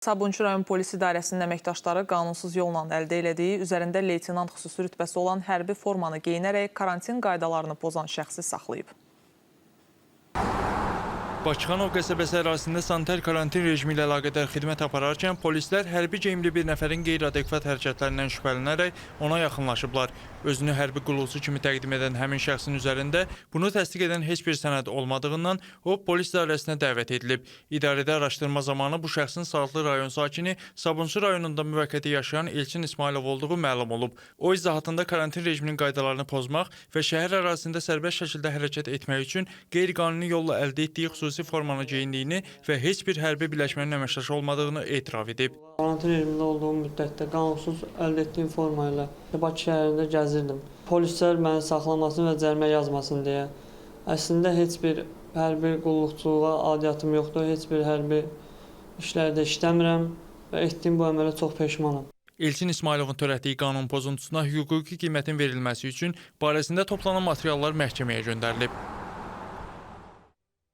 Sabunçu rayon polis idarəsinin əməkdaşları qanunsuz yolla əldə elədiyi, üzərində leytenant xüsusi rütbəsi olan hərbi formanı geyinərək karantin qaydalarını pozan şəxsi saxlayıb. Bakıxanov qəsəbəsi ərazisində sanitar karantin rejimi ilə əlaqədar xidmət apararkən polislər hərbi geyimli bir nəfərin qeyri-adekvat hərəkətlərindən şübhələnərək ona yaxınlaşıblar. Özünü hərbi qulluqçu kimi təqdim edən həmin şəxsin üzərində bunu təsdiq edən heç bir sənəd olmadığından o polis idarəsinə dəvət edilib. İdarədə araşdırma zamanı bu şəxsin Saatlı rayon sakini Sabunçu rayonunda müvəqqəti yaşayan Elçin İsmailov olduğu məlum olub. O izahatında karantin rejiminin qaydalarını pozmaq və şəhər ərazisində sərbəst şəkildə hərəkət etmək üçün qeyri-qanuni yolla əldə etdiyi xüsusi formanı geyindiyini və heç bir hərbi birləşmənin əməkdaşı olmadığını etiraf edib. Karantin rejimində olduğum müddətdə qanunsuz əldə etdiyim forma ilə Bakı şəhərində gəzirdim. Polislər məni saxlamasın və cərimə yazmasın deyə. Əslində heç bir hərbi qulluqçuluğa adiyyatım yoxdur, heç bir hərbi işlərdə işləmirəm və etdiyim bu əmələ çox peşmanam. Elçin İsmailovun törətdiyi qanun pozuntusuna hüquqi qiymətin verilməsi üçün barəsində toplanan materiallar məhkəməyə göndərilib.